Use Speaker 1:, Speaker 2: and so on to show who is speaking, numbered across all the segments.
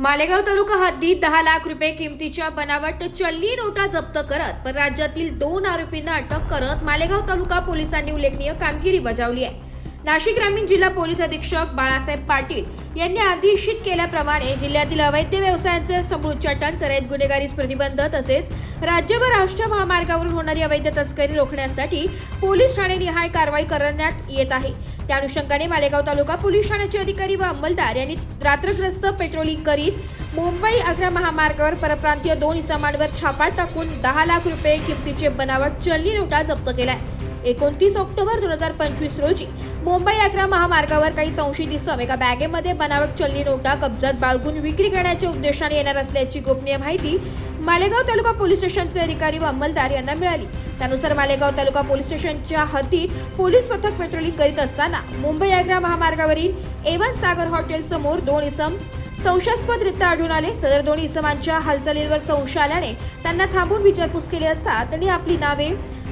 Speaker 1: मालेगाव तालुका हद्दीत दहा लाख रुपये किमतीच्या बनावट चलनी नोटा जप्त करत परराज्यातील दोन आरोपींना अटक करत मालेगाव तालुका पोलिसांनी उल्लेखनीय कामगिरी बजावली आहे. नाशिक ग्रामीण जिल्हा पोलीस अधीक्षक बाळासाहेब पाटील यांनी आदेशित केल्याप्रमाणे जिल्ह्यातील अवैध व्यवसायांचे समृच्चाटन सराईत गुन्हेगारीस प्रतिबंध तसेच राज्य व राष्ट्रीय महामार्गावरून होणारी अवैध तस्करी रोखण्यासाठी पोलीस ठाणे निहाय कारवाई करण्यात येत आहे. त्या अनुषंगाने मालेगाव तालुका पोलीस ठाण्याचे अधिकारी व अंमलदार यांनी रात्रग्रस्त पेट्रोलिंग करीत मुंबई आग्रा महामार्गावर परप्रांतीय दोन इसमांवर छापा टाकून दहा लाख रुपये किमतीचे बनावट चलनी नोटा जप्त केलाय. एकोणतीस ऑक्टोबर दोन हजार पंचवीस रोजी मुंबई आग्रा महामार्गावर काही संशयित इसम एका बॅगेमध्ये बनावट चलनी नोटा कब्जात बाळगून विक्री करण्याच्या उद्देशाने येणार असल्याची गोपनीय माहिती मालेगाव तालुका पोलीस स्टेशनचे अधिकारी व अंमलदार यांना मिळाली. त्यानुसार मालेगाव तालुका पोलीस स्टेशनच्या हद्दीत पोलीस पथक पेट्रोलिंग करीत असताना मुंबई आग्रा महामार्गावरील एवन सागर हॉटेल समोर दोन इसम संशयास्पदरित्या आढळून आले. सदर दोन इसमांच्या हालचालींवर संशय आल्याने त्यांना थांबून विचारपूस केली असता त्यांनी आपली नावे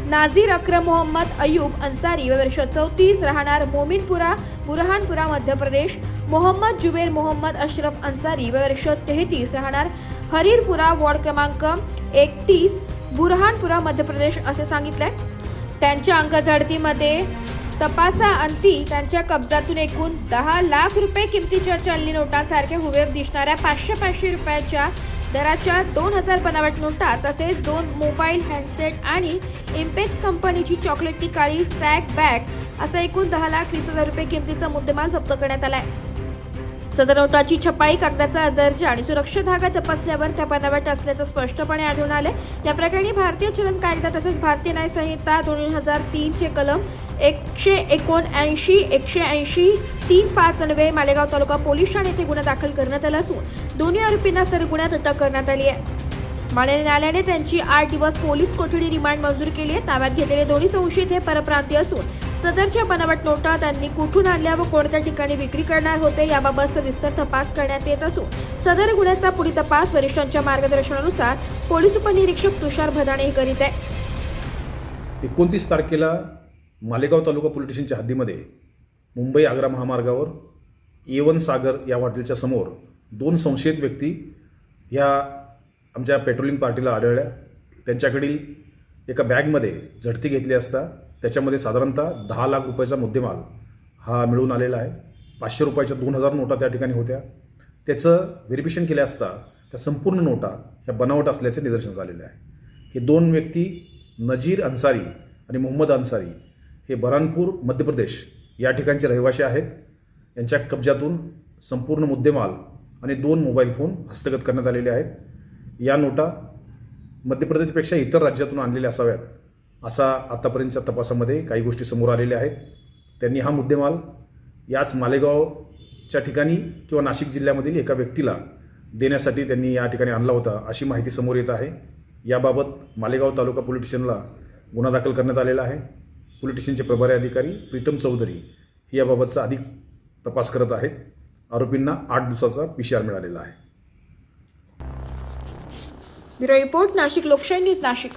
Speaker 1: नाझीर अक्रम मोहम्मद अयूब अन्सारी व वर्ष चौतीस राहणार मोमिनपुरा बुरहानपुरा मध्य प्रदेश. मोहम्मद जुबेर मोहम्मद अशरफ अन्सारी व वर्ष तेहतीस राहणार हरीरपुरा वॉर्ड क्रमांक एकतीस बुरहानपुरा मध्य प्रदेश असे सांगितले त्यांच्या अंकझडतीमध्ये तपासा अंती त्यांच्या कब्जातून एकूण दहा लाख रुपये किमतीच्या चलनी नोटांसारखे हुबेब दिसणाऱ्या पाचशे पाचशे रुपयाच्या दराच्या दोन हजार बनावट नोटा तसेच दोन मोबाईल हँडसेट आणि इम्पेक्स कंपनीची चॉकलेटी काळी सॅक बॅग असा एकूण दहा लाख वीस हजार रुपये किमतीचा मुद्देमाल जप्त करण्यात आलाय. सदर नोटाची छपाई कागदाचा दर्जा आणि सुरक्षा धागा तपासल्यावर त्या बनावट असल्याचं स्पष्टपणे आढळून आले या प्रकरणी भारतीय चलन कायदा तसेच भारतीय न्यायसंहिता दोन हजार तीनचे कलम एकशे एकोणऐंशी एकशे ऐंशी तीन पाच नव्हे मालेगाव तालुका पोलीस ठाणे येथे गुन्हा दाखल करण्यात आला असून दोन्ही आरोपींना सर गुन्ह्यात अटक करण्यात आली आहे. माने न्यायालयाने त्यांची आठ दिवस पोलीस कोठडी रिमांड मंजूर केली आहे. ताब्यात घेतलेले दोन्ही संशयित हे परप्रांतीय असून सदरच्या बनावट नोटा त्यांनी कुठून आणल्या व कोणत्या ठिकाणी विक्री करणार होते याबाबत सविस्तर तपास करण्यात येत असून सदर गुन्ह्याचा पुढील तपास वरिष्ठांच्या मार्गदर्शनानुसार पोलीस उपनिरीक्षक तुषार भदाणे हे करीत आहे
Speaker 2: एकोणतीस तारखेला मालेगाव तालुका पोलीस स्टेशनच्या हद्दीमध्ये मुंबई आग्रा महामार्गावर एवन सागर या हॉटेलच्या समोर दोन संशयित व्यक्ती ह्या आमच्या पेट्रोलिंग पार्टीला आढळल्या. त्यांच्याकडील एका बॅगमध्ये झडती घेतली असता त्याच्यामध्ये साधारणतः दहा लाख रुपयाचा मुद्देमाल हा मिळून आलेला आहे. पाचशे रुपयाच्या दोन हजार नोटा त्या ठिकाणी होत्या. त्याचं व्हेरिफिकेशन केल्या असता त्या संपूर्ण नोटा ह्या बनावट असल्याचे निदर्शन झालेले आहे. हे दोन व्यक्ती नजीर अन्सारी आणि मोहम्मद अन्सारी हे बरानपूर मध्य प्रदेश या ठिकाणचे रहिवासी आहेत. यांच्या कब्जातून संपूर्ण मुद्देमाल आणि दोन मोबाईल फोन हस्तगत करण्यात आलेले आहेत. या नोटा मध्य प्रदेशपेक्षा इतर राज्यातून आणलेल्या असाव्यात असा आत्तापर्यंतच्या तपासामध्ये काही गोष्टी समोर आलेल्या आहेत. त्यांनी हा मुद्देमाल याच मालेगावच्या ठिकाणी किंवा नाशिक जिल्ह्यामधील एका व्यक्तीला देण्यासाठी त्यांनी या ठिकाणी आणला होता अशी माहिती समोर येत आहे. याबाबत मालेगाव तालुका पोलीस स्टेशनला गुन्हा दाखल करण्यात आलेला आहे. पोलीस स्टेशनचे प्रभारी अधिकारी प्रीतम चौधरी याबाबतचा अधिक तपास करत आहेत. आरोपींना आठ दिवसाचा पीसीआर मिळालेला आहे.
Speaker 1: ब्युरो रिपोर्ट नाशिक लोकशाही न्यूज नाशिक.